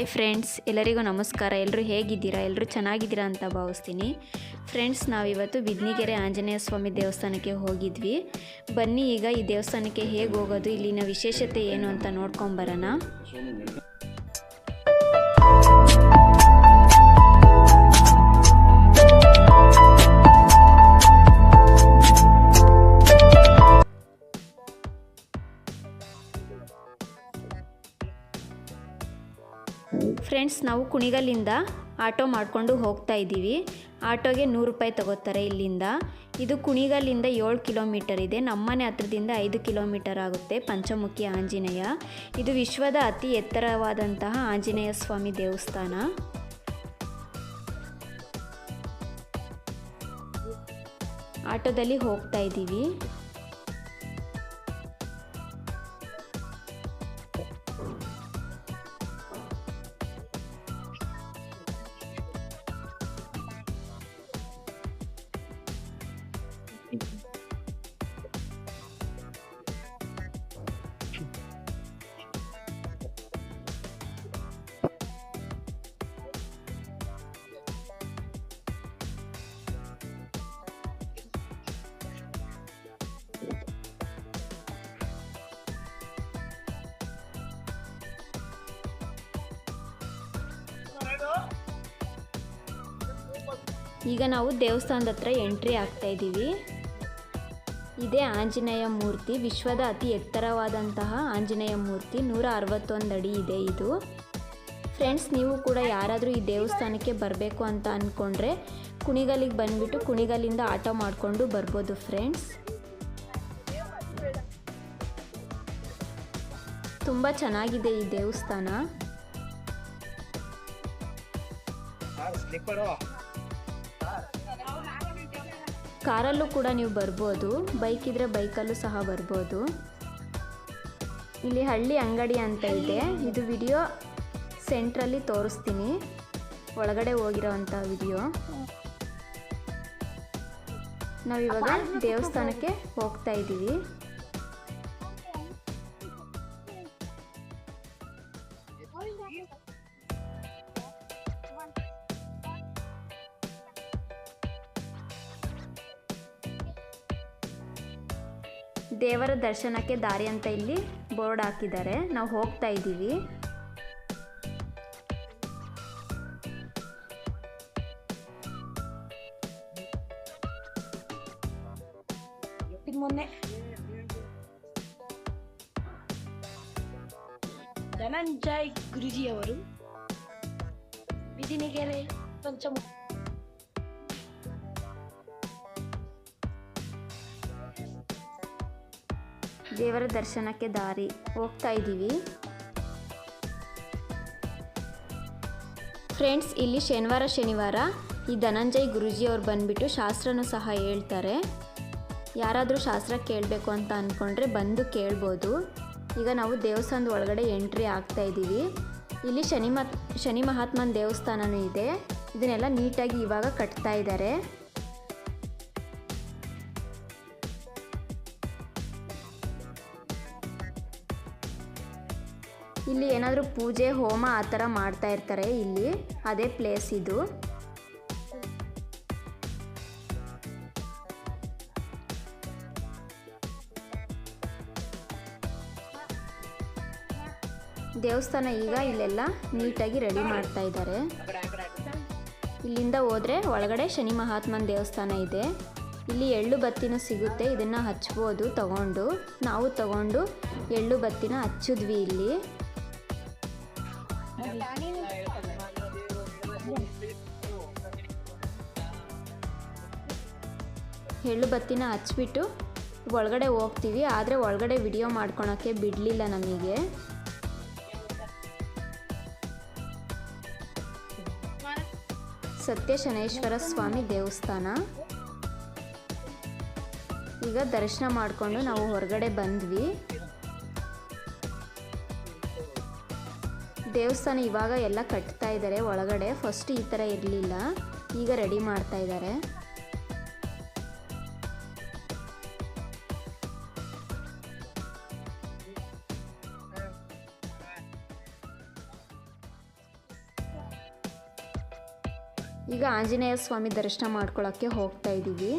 Hi friends ಎಲ್ಲರಿಗೂ ನಮಸ್ಕಾರ. ಎಲ್ಲರೂ ಹೇಗಿದ್ದೀರಾ? ಎಲ್ಲರೂ ಚೆನ್ನಾಗಿದ್ದೀರಾ ಅಂತ ಭಾವಿಸ್ತೀನಿ. ಫ್ರೆಂಡ್ಸ್ ನಾವಿವತ್ತು ಬಿದ್ನಿಗೆರೆ ಆಂಜನೇಯ ಸ್ವಾಮಿ ದೇವಸ್ಥಾನಕ್ಕೆ ಹೋಗಿದ್ವಿ. ಬನ್ನಿ ಈಗ ಈ ದೇವಸ್ಥಾನಕ್ಕೆ ಹೇಗೆ ಹೋಗೋದು, ಇಲ್ಲಿನ ವಿಶೇಷತೆ ಏನು ಅಂತ ನೋಡ್ಕೊಂಬರೋಣ ಫ್ರೆಂಡ್ಸ್, ನಾವು ಕುಣಿಗಲ್ಲಿಂದ ಆಟೋ ಮಾಡಿಕೊಂಡು ಹೋಗ್ತಾ ಇದ್ದೀವಿ. ಆಟೋಗೆ ನೂರು ರೂಪಾಯಿ ತಗೋತಾರೆ ಇಲ್ಲಿಂದ. ಇದು ಕುಣಿಗಲ್ಲಿಂದ ಏಳು ಕಿಲೋಮೀಟರ್ ಇದೆ. ನಮ್ಮನೆ ಹತ್ರದಿಂದ ಐದು ಕಿಲೋಮೀಟರ್ ಆಗುತ್ತೆ ಪಂಚಮುಖಿ ಆಂಜನೇಯ. ಇದು ವಿಶ್ವದ ಅತಿ ಎತ್ತರವಾದಂತಹ ಆಂಜನೇಯ ಸ್ವಾಮಿ ದೇವಸ್ಥಾನ. ಆಟೋದಲ್ಲಿ ಹೋಗ್ತಾ ಇದ್ದೀವಿ. ಈಗ ನಾವು ದೇವಸ್ಥಾನದ ಹತ್ರ ಎಂಟ್ರಿ ಆಗ್ತಾ ಇದ್ದೀವಿ. ಇದೇ ಆಂಜನೇಯ ಮೂರ್ತಿ, ವಿಶ್ವದ ಅತಿ ಎತ್ತರವಾದಂತಹ ಆಂಜನೇಯ ಮೂರ್ತಿ, ನೂರ ಅರವತ್ತೊಂದು ಅಡಿ ಇದೆ ಇದು. ಫ್ರೆಂಡ್ಸ್ ನೀವು ಕೂಡ ಯಾರಾದರೂ ಈ ದೇವಸ್ಥಾನಕ್ಕೆ ಬರಬೇಕು ಅಂತ ಅಂದ್ಕೊಂಡ್ರೆ ಕುಣಿಗಲಿಗೆ ಬಂದುಬಿಟ್ಟು ಕುಣಿಗಲ್ಲಿಂದ ಆಟೋ ಮಾಡಿಕೊಂಡು ಬರ್ಬೋದು ಫ್ರೆಂಡ್ಸ್ ತುಂಬ ಚೆನ್ನಾಗಿದೆ ಈ ದೇವಸ್ಥಾನ. ಕಾರಲ್ಲೂ ಕೂಡ ನೀವು ಬರ್ಬೋದು. ಬೈಕ್ ಇದ್ರೆ ಬೈಕಲ್ಲೂ ಸಹ ಬರ್ಬೋದು. ಇಲ್ಲಿ ಹಳ್ಳಿ ಅಂಗಡಿ ಅಂತ ಇದೆ. ಇದು ವಿಡಿಯೋ ಸೆಂಟ್ರಲ್ಲಿ ತೋರಿಸ್ತೀನಿ. ಒಳಗಡೆ ಹೋಗಿರೋವಂಥ ವಿಡಿಯೋ ನಾವಿವಾಗ ದೇವಸ್ಥಾನಕ್ಕೆ ಹೋಗ್ತಾ ಇದ್ದೀವಿ. ದರ್ಶನಕ್ಕೆ ದಾರಿ ಅಂತ ಇಲ್ಲಿ ಬೋರ್ಡ್ ಹಾಕಿದ್ದಾರೆ. ನಾವು ಹೋಗ್ತಾ ಇದ್ದೀವಿ. ಮೊನ್ನೆ. ಧನಂಜಯ್ ಗುರುಜಿಯವರು ಬಿದಿನಿಗೆರೆ ಪಂಚಮ ದೇವರ ದರ್ಶನಕ್ಕೆ ದಾರಿ. ಹೋಗ್ತಾ ಇದ್ದೀವಿ. ಫ್ರೆಂಡ್ಸ್, ಇಲ್ಲಿ ಶನಿವಾರ ಶನಿವಾರ ಈ ಧನಂಜಯ್ ಗುರುಜಿ ಅವ್ರು ಬಂದುಬಿಟ್ಟು ಶಾಸ್ತ್ರನೂ ಸಹ ಹೇಳ್ತಾರೆ. ಯಾರಾದರೂ ಶಾಸ್ತ್ರ ಕೇಳಬೇಕು ಅಂತ ಅಂದ್ಕೊಂಡ್ರೆ ಬಂದು ಕೇಳ್ಬೋದು. ಈಗ ನಾವು ದೇವಸ್ಥಾನದ ಒಳಗಡೆ ಎಂಟ್ರಿ ಆಗ್ತಾ ಇದ್ದೀವಿ. ಇಲ್ಲಿ ಶನಿ ಶನಿ ಮಹಾತ್ಮನ ದೇವಸ್ಥಾನವೂ ಇದೆ. ಇದನ್ನೆಲ್ಲ ನೀಟಾಗಿ ಇವಾಗ ಕಟ್ತಾ ಇದ್ದಾರೆ. ಇಲ್ಲಿ ಏನಾದರೂ ಪೂಜೆ, ಹೋಮ ಆ ಥರ ಮಾಡ್ತಾ ಇರ್ತಾರೆ ಇಲ್ಲಿ. ಅದೇ ಪ್ಲೇಸ್ ಇದು. ದೇವಸ್ಥಾನ ಈಗ ಇಲ್ಲೆಲ್ಲ ನೀಟಾಗಿ ರೆಡಿ ಮಾಡ್ತಾ ಇದ್ದಾರೆ. ಇಲ್ಲಿಂದ ಹೋದರೆ ಒಳಗಡೆ ಶನಿ ಮಹಾತ್ಮನ ದೇವಸ್ಥಾನ ಇದೆ. ಇಲ್ಲಿ ಎಳ್ಳು ಬತ್ತಿನ ಸಿಗುತ್ತೆ, ಇದನ್ನು ಹಚ್ಬೋದು, ತಗೊಂಡು. ನಾವು ತಗೊಂಡು ಎಳ್ಳು ಬತ್ತಿನ ಹಚ್ಚಿದ್ವಿ ಇಲ್ಲಿ. ಎಳ್ಳು ಬತ್ತಿನ ಹಚ್ಬಿಟ್ಟು ಒಳಗಡೆ ಹೋಗ್ತೀವಿ, ಆದರೆ ಒಳಗಡೆ ವಿಡಿಯೋ ಮಾಡ್ಕೊಳಕ್ಕೆ ಬಿಡಲಿಲ್ಲ ನಮಗೆ. ಸತ್ಯ ಶನೇಶ್ವರ ಸ್ವಾಮಿ ದೇವಸ್ಥಾನ. ಈಗ ದರ್ಶನ ಮಾಡಿಕೊಂಡು ನಾವು ಹೊರಗಡೆ ಬಂದ್ವಿ. ದೇವಸ್ಥಾನ ಇವಾಗ ಎಲ್ಲ ಕಟ್ತಾ ಇದ್ದಾರೆ ಒಳಗಡೆ ಫಸ್ಟ್ ಈ ಥರ ಇರಲಿಲ್ಲ, ಈಗ ರೆಡಿ ಮಾಡ್ತಾ ಇದ್ದಾರೆ ಆಂಜನೇಯ ಸ್ವಾಮಿ ದರ್ಶನ ಮಾಡ್ಕೊಳ್ಳೋಕ್ಕೆ ಹೋಗ್ತಾ ಇದ್ದೀವಿ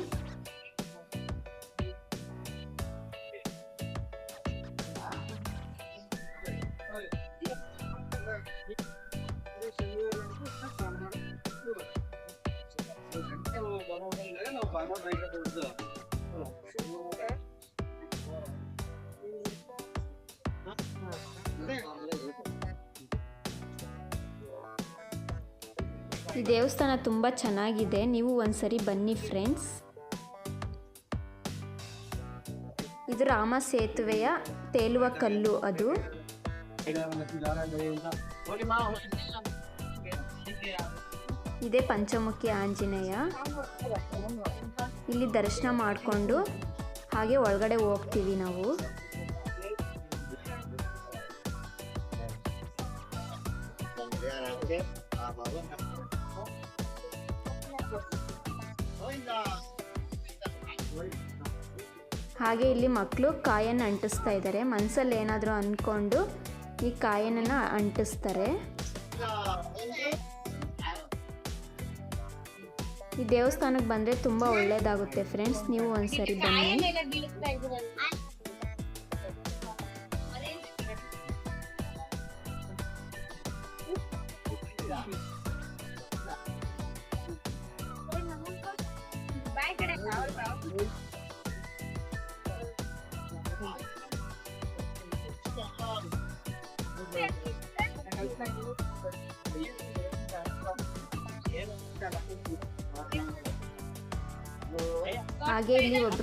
ಈ ದೇವಸ್ಥಾನ ತುಂಬ ಚೆನ್ನಾಗಿದೆ. ನೀವು ಒಂದ್ಸರಿ ಬನ್ನಿ ಫ್ರೆಂಡ್ಸ್ ಇದು ರಾಮ ಸೇತುವೆಯ ತೇಲುವ ಕಲ್ಲು ಅದು. ಇದೇ ಪಂಚಮುಖಿ ಆಂಜನೇಯ. ಇಲ್ಲಿ ದರ್ಶನ ಮಾಡಿಕೊಂಡು ಹಾಗೆ ಒಳಗಡೆ ಹೋಗ್ತೀವಿ ನಾವು. ಹಾಗೆ ಇಲ್ಲಿ ಮಕ್ಕಳು ಕಾಯನ್ನು ಅಂಟಿಸ್ತಾ ಇದ್ದಾರೆ. ಮನಸ್ಸಲ್ಲಿ ಏನಾದರೂ ಅಂದ್ಕೊಂಡು ಈ ಕಾಯನ್ನು ಅಂಟಿಸ್ತಾರೆ. ಈ ದೇವಸ್ಥಾನಕ್ಕೆ ಬಂದರೆ ತುಂಬ ಒಳ್ಳೆಯದಾಗುತ್ತೆ ಫ್ರೆಂಡ್ಸ್ ನೀವು ಒಂದ್ಸರಿ ಬನ್ನಿ.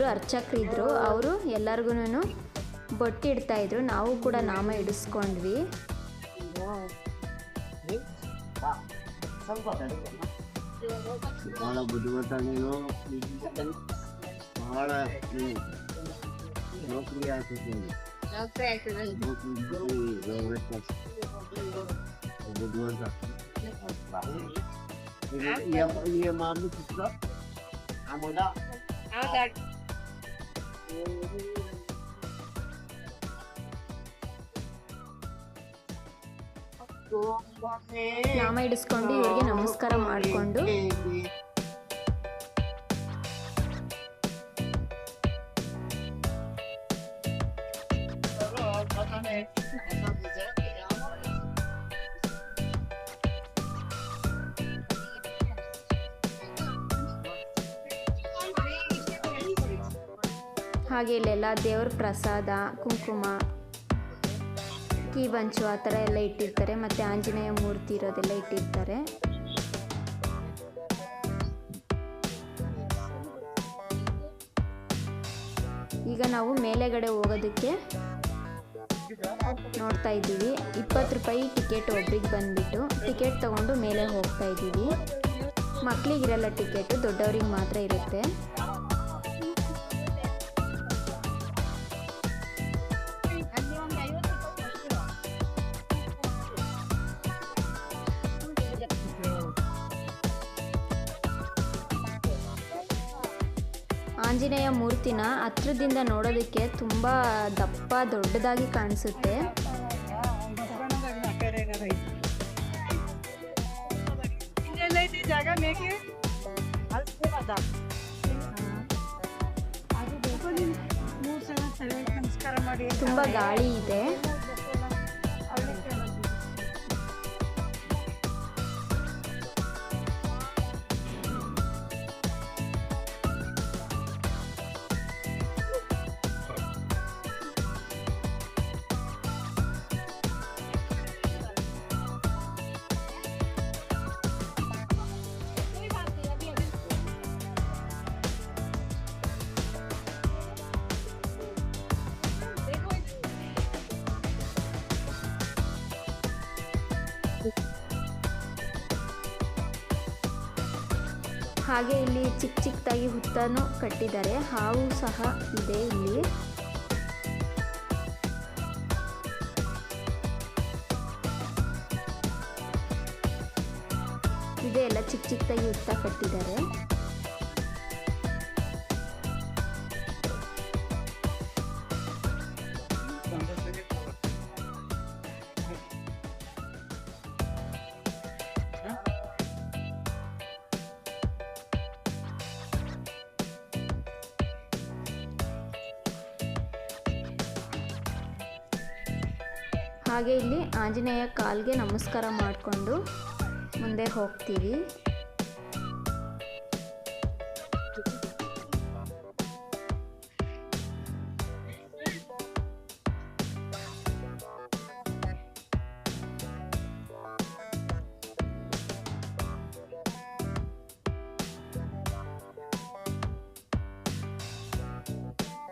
ಅರ್ಚಕರಿದ್ದರು ಅವರು ಎಲ್ಲರಿಗೂ ಬೊಟ್ಟು ಇದ್ರು. ನಾವು ಕೂಡ ನಾಮ ಇಡಿಸ್ಕೊಂಡ್ವಿ. ಭಾಳ ಬುದ್ಧಿವಂತ ನೀನು ಬುದ್ಧಿವಂತ ನಾಮ ಇಡಿಸ್ಕೊಂಡು ಇವ್ರಿಗೆ ನಮಸ್ಕಾರ ಮಾಡಿಕೊಂಡು ಹಾಗೆ ಇಲ್ಲೆಲ್ಲ ದೇವ್ರ ಪ್ರಸಾದ, ಕುಂಕುಮ ಕೀಬಂಚು ಆ ಥರ ಎಲ್ಲ ಇಟ್ಟಿರ್ತಾರೆ. ಮತ್ತು ಆಂಜನೇಯ ಮೂರ್ತಿ ಇರೋದೆಲ್ಲ ಇಟ್ಟಿರ್ತಾರೆ. ಈಗ ನಾವು ಮೇಲೆಗಡೆ ಹೋಗೋದಕ್ಕೆ ನೋಡ್ತಾ ಇದ್ದೀವಿ. ಇಪ್ಪತ್ತು ರೂಪಾಯಿ ಟಿಕೆಟ್ ಒಬ್ರಿಗೆ ಬಂದ್ಬಿಟ್ಟು ಟಿಕೆಟ್ ತಗೊಂಡು ಮೇಲೆ ಹೋಗ್ತಾ ಇದ್ದೀವಿ. ಮಕ್ಕಳಿಗಿರಲ್ಲ ಟಿಕೆಟು, ದೊಡ್ಡವ್ರಿಗೆ ಮಾತ್ರ ಇರುತ್ತೆ. ಆಂಜನೇಯ ಮೂರ್ತಿನ ಹತ್ರದಿಂದ ನೋಡೋದಕ್ಕೆ ತುಂಬ ದಪ್ಪ ದೊಡ್ಡದಾಗಿ ಕಾಣಿಸುತ್ತೆ. ತುಂಬ ಗಾಳಿ ಇದೆ. ಹಾಗೆ ಇಲ್ಲಿ ಚಿಕ್ಕ ಚಿಕ್ಕದಾಗಿ ಹುತ್ತನು ಕಟ್ಟಿದ್ದಾರೆ. ಹಾವು ಸಹ ಇದೆ ಇಲ್ಲಿ. ಇದೆ ಎಲ್ಲ ಚಿಕ್ಕ ಚಿಕ್ಕದಾಗಿ ಹುತ್ತ ಕಟ್ಟಿದ್ದಾರೆ. ಆಂಜನೇಯ ಕಾಲ್ಗೆ ನಮಸ್ಕಾರ ಮಾಡಿಕೊಂಡು ಮುಂದೆ ಹೋಗ್ತೀವಿ.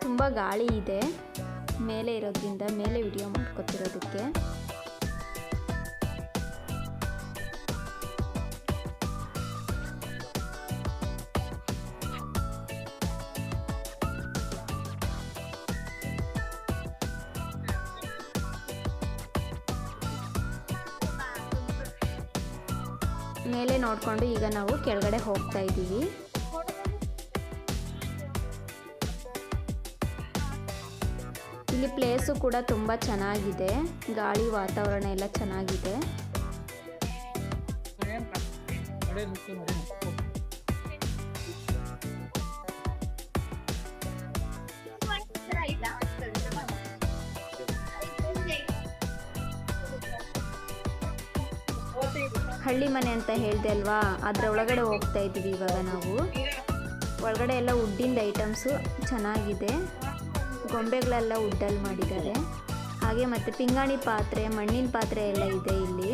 ತುಂಬ ಗಾಳಿ ಇದೆ ಮೇಲೆ ಇರೋದ್ರಿಂದ ಮೇಲೆ ವಿಡಿಯೋ ಮಾಡ್ಕೊತಿರೋದಕ್ಕೆ. ಮೇಲೆ ನೋಡಿಕೊಂಡು ಈಗ ನಾವು ಕೆಳಗಡೆ ಹೋಗ್ತಾ ಇದ್ದೀವಿ. ಇಲ್ಲಿ ಪ್ಲೇಸು ಕೂಡ ತುಂಬ ಚೆನ್ನಾಗಿದೆ. ಗಾಳಿ ವಾತಾವರಣ ಎಲ್ಲ ಚೆನ್ನಾಗಿದೆ. ಹಳ್ಳಿ ಮನೆ ಅಂತ ಹೇಳ್ದೆ ಅಲ್ವಾ? ಅದರ ಒಳಗಡೆ ಹೋಗ್ತಾ ಇದ್ದೀವಿ ಇವಾಗ ನಾವು. ಒಳಗಡೆ ಎಲ್ಲ ಉಡ್ಡಿಂದ ಐಟಮ್ಸು ಚೆನ್ನಾಗಿದೆ. ಗೊಂಬೆಗಳೆಲ್ಲ ಉಡ್ಡಲ್ಲಿ ಮಾಡಿದ್ದಾರೆ. ಹಾಗೆ ಮತ್ತು ಪಿಂಗಾಣಿ ಪಾತ್ರೆ, ಮಣ್ಣಿನ ಪಾತ್ರೆ ಎಲ್ಲ ಇದೆ ಇಲ್ಲಿ.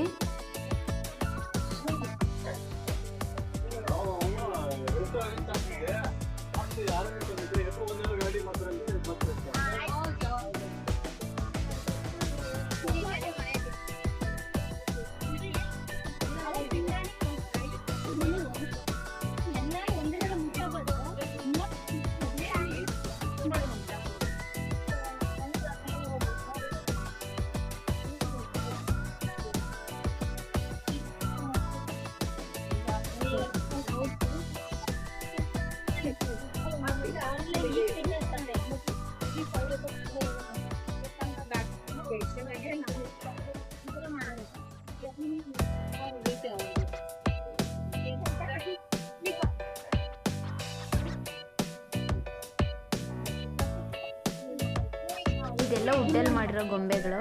ಇದೆಲ್ಲ ಉಡ್ಡಲ್ಲಿ ಮಾಡಿರೋ ಗೊಂಬೆಗಳು.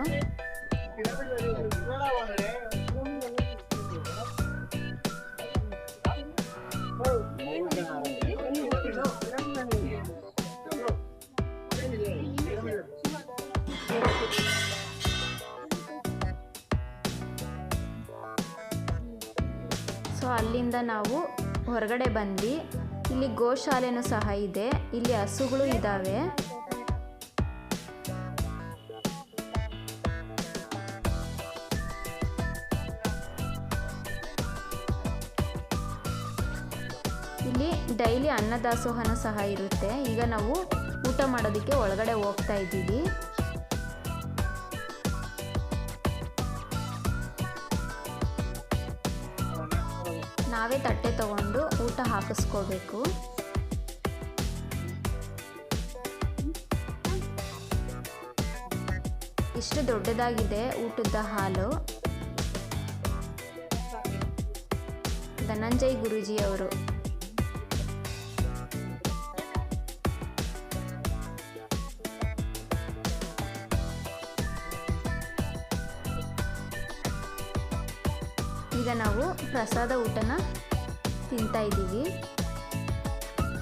ಸೊ ಅಲ್ಲಿಂದ ನಾವು ಹೊರಗಡೆ ಬಂದು ಇಲ್ಲಿ ಗೋಶಾಲೆನೂ ಸಹ ಇದೆ. ಇಲ್ಲಿ ಹಸುಗಳು ಇದ್ದಾವೆ ಡೈಲಿ ಅನ್ನದಾಸೋಹನ ಸಹ ಇರುತ್ತೆ. ಈಗ ನಾವು ಊಟ ಮಾಡೋದಕ್ಕೆ ಒಳಗಡೆ ಹೋಗ್ತಾ ಇದ್ದೀವಿ. ನಾವೇ ತಟ್ಟೆ ತಗೊಂಡು ಊಟ ಹಾಕಿಸ್ಕೋಬೇಕು. ಇಷ್ಟು ದೊಡ್ಡದಾಗಿದೆ ಊಟದ ಹಾಲು. ಧನಂಜಯ್ ಗುರೂಜಿ ಅವರು ಪ್ರಸಾದ ಊಟನ ತಿಂತಾ ಇದ್ದೀವಿ.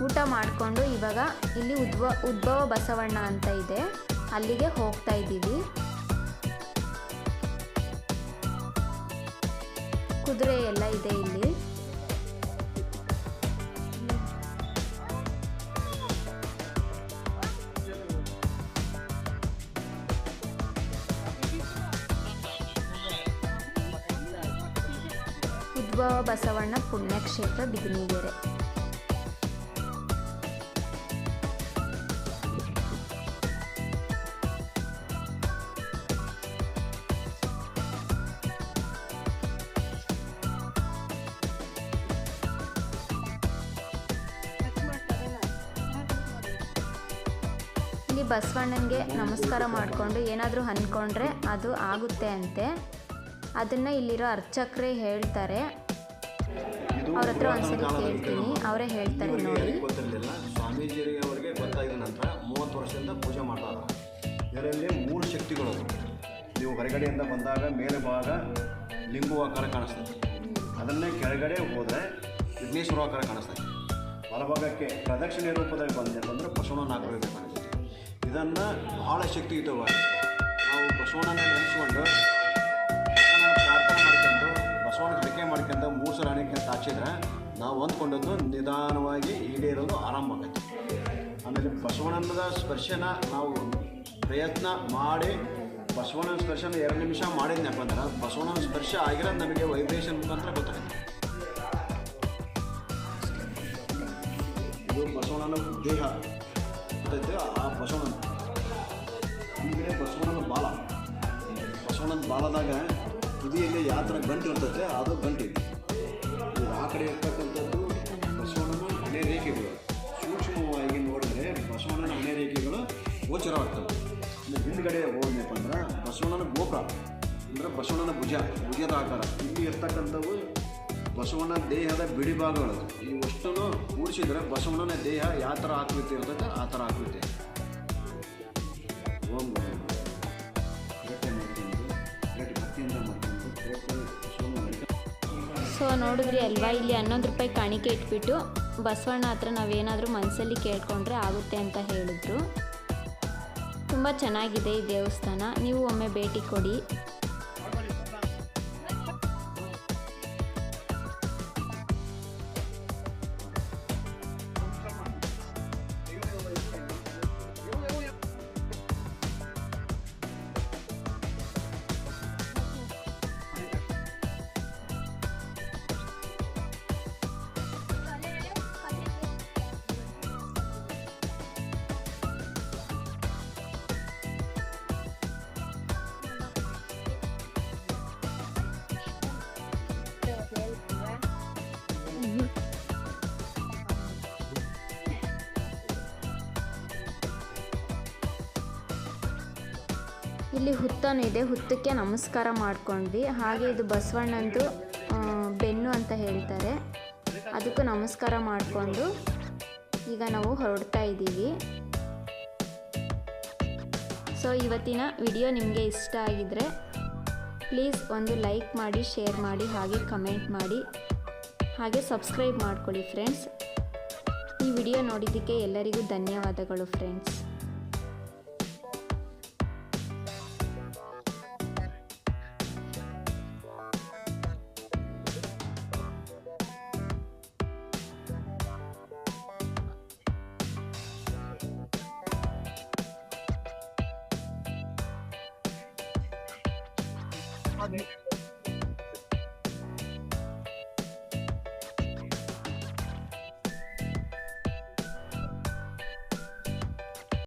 ಊಟ ಮಾಡಿಕೊಂಡು ಇವಾಗ ಇಲ್ಲಿ ಉದ್ಭವ ಉದ್ಭವ ಬಸವಣ್ಣ ಅಂತ ಇದೆ. ಅಲ್ಲಿಗೆ ಹೋಗ್ತಾ ಇದ್ದೀವಿ. ಕುದುರೆ ಎಲ್ಲ ಇದೆ ಇಲ್ಲಿ. ಉದ್ಭವ ಬಸವಣ್ಣ ಪುಣ್ಯಕ್ಷೇತ್ರ ಬಿದಿನಿಗೆರೆ. ಇಲ್ಲಿ ಬಸವಣ್ಣನಿಗೆ ನಮಸ್ಕಾರ ಮಾಡಿಕೊಂಡು ಏನಾದರೂ ಅಂದ್ಕೊಂಡ್ರೆ ಅದು ಆಗುತ್ತೆ ಅಂತೆ. ಅದನ್ನು ಇಲ್ಲಿರೋ ಅರ್ಚಕರೇ ಹೇಳ್ತಾರೆ. ಅವ್ರ ಹತ್ರ ಒಂದ್ಸರಿ ಕೇಳ್ತೀನಿ. ಅವರೇ ಹೇಳ್ತಾರೆ ನೋಡಿ. ಗೊತ್ತಿರಲಿಲ್ಲ ಸ್ವಾಮೀಜಿಯವರಿಗೆ ಅವರಿಗೆ ಗೊತ್ತಾಗಿದ ನಂತರ ಮೂವತ್ತು ವರ್ಷದಿಂದ ಪೂಜೆ ಮಾಡ್ತಾರೆ ಇದರಲ್ಲಿ ಮೂರು ಶಕ್ತಿಗಳು. ನೀವು ಹೊರಗಡೆಯಿಂದ ಬಂದಾಗ ಮೇಲೆ ಭಾಗ ಆಕಾರ ಕಾಣಿಸ್ತದೆ ಅದನ್ನೇ ಕೆಳಗಡೆ ಹೋದರೆ ವಿಘ್ನೇಶ್ವರ ಆಕಾರ ಕಾಣಿಸ್ತದೆ ಬಲಭಾಗಕ್ಕೆ ಪ್ರದಕ್ಷಿಣೆ ರೂಪದಲ್ಲಿ ಬಂದೆ ಅಂದರೆ ಬಸವಣ್ಣನ ಆಕಾರ ಕಾಣಿಸ್ತದೆ ಇದನ್ನು ಬಹಳ ಶಕ್ತಿಯುತವಾಗಿ ನಾವು ಬಸವಣ್ಣನ ನೆನೆಸ್ಕೊಂಡು ಬಸವಣ್ಣ ಮಾಡ್ಕೊಂತ ಮೂರು ಸಲ ಹಣಿಕೆ ತಾಚಿದ್ರೆ ನಾವು ಅಂದ್ಕೊಂಡದ್ದು ನಿಧಾನವಾಗಿ ಈಡೇರೋದು ಆರಂಭ ಆಗುತ್ತೆ. ಆಮೇಲೆ ಬಸವಣ್ಣನದ ಸ್ಪರ್ಶನ ನಾವು ಪ್ರಯತ್ನ ಮಾಡಿ ಬಸವಣ್ಣನ ಸ್ಪರ್ಶನ ಎರಡು ನಿಮಿಷ ಮಾಡಿದ್ನಪ್ಪ ಅಂದ್ರೆ ಬಸವಣ್ಣನ ಸ್ಪರ್ಶ ಆಗಿರೋದು ನಮಗೆ ವೈಬ್ರೇಷನ್ ಮುಖಾಂತರ ಗೊತ್ತಾಗುತ್ತೆ. ಇದು ಬಸವಣ್ಣನ ದೇಹ ಗೊತ್ತೈತೆ ಆ ಬಸವಣ್ಣನ. ಹಿಂದೆ ಬಸವಣ್ಣನ ಬಾಲ. ಬಸವಣ್ಣನ ಬಾಲದಾಗ ತುದಿಯಲ್ಲಿ ಯಾವ ಥರ ಗಂಟು ಇರ್ತದೆ ಅದು ಗಂಟು ಇದೆ. ಇದು ಆ ಕಡೆ ಇರ್ತಕ್ಕಂಥದ್ದು ಬಸವಣ್ಣನ ಹಣೆ ರೇಖೆಗಳು. ಸೂಕ್ಷ್ಮವಾಗಿ ನೋಡಿದ್ರೆ ಬಸವಣ್ಣನ ಹಣೆ ರೇಖೆಗಳು ಗೋಚರವಾಗ್ತವೆ. ಇನ್ನು ಹಿಂದ್ಗಡೆ ಹೋದ್ನಪ್ಪ ಅಂದ್ರೆ ಬಸವಣ್ಣನ ಗೋಪುರ, ಅಂದರೆ ಬಸವಣ್ಣನ ಭುಜ, ಭುಜದ ಆಕಾರ. ಇಲ್ಲಿ ಇರ್ತಕ್ಕಂಥವು ಬಸವಣ್ಣ ದೇಹದ ಬಿಡಿ ಈ ಇವಷ್ಟನ್ನು ಕೂಡಿಸಿದ್ರೆ ಬಸವಣ್ಣನ ದೇಹ ಯಾವ ಥರ ಆಕೃತಿ ಇರ್ತೈತೆ ಆ ಥರ ಆಕೃತಿ. ನೋಡಿದ್ರಿ ಅಲ್ವಾ? ಇಲ್ಲಿ ಹನ್ನೊಂದು ರೂಪಾಯಿ ಕಾಣಿಕೆ ಇಟ್ಬಿಟ್ಟು ಬಸವಣ್ಣ ಹತ್ರ ನಾವೇನಾದರೂ ಮನಸ್ಸಲ್ಲಿ ಕೇಳ್ಕೊಂಡ್ರೆ ಆಗುತ್ತೆ ಅಂತ ಹೇಳಿದ್ರು. ತುಂಬ ಚೆನ್ನಾಗಿದೆ ಈ ದೇವಸ್ಥಾನ. ನೀವು ಒಮ್ಮೆ ಭೇಟಿ ಕೊಡಿ. ಇಲ್ಲಿ ಹುತ್ತನೂ ಇದೆ. ಹುತ್ತಕ್ಕೆ ನಮಸ್ಕಾರ ಮಾಡ್ಕೊಂಡ್ವಿ. ಹಾಗೆ ಇದು ಬಸವಣ್ಣಂದು ಬೆನ್ನು ಅಂತ ಹೇಳ್ತಾರೆ. ಅದಕ್ಕೂ ನಮಸ್ಕಾರ ಮಾಡಿಕೊಂಡು ಈಗ ನಾವು ಹೊರಡ್ತಾ ಇದ್ದೀವಿ. ಸೊ ಇವತ್ತಿನ ವಿಡಿಯೋ ನಿಮಗೆ ಇಷ್ಟ ಆಗಿದರೆ ಪ್ಲೀಸ್ ಒಂದು ಲೈಕ್ ಮಾಡಿ, ಶೇರ್ ಮಾಡಿ, ಹಾಗೆ ಕಮೆಂಟ್ ಮಾಡಿ. ಹಾಗೆ ಸಬ್ಸ್ಕ್ರೈಬ್ ಮಾಡ್ಕೊಳ್ಳಿ, ಫ್ರೆಂಡ್ಸ್. ಈ ವಿಡಿಯೋ ನೋಡಿದ್ದಕ್ಕೆ ಎಲ್ಲರಿಗೂ ಧನ್ಯವಾದಗಳು, ಫ್ರೆಂಡ್ಸ್.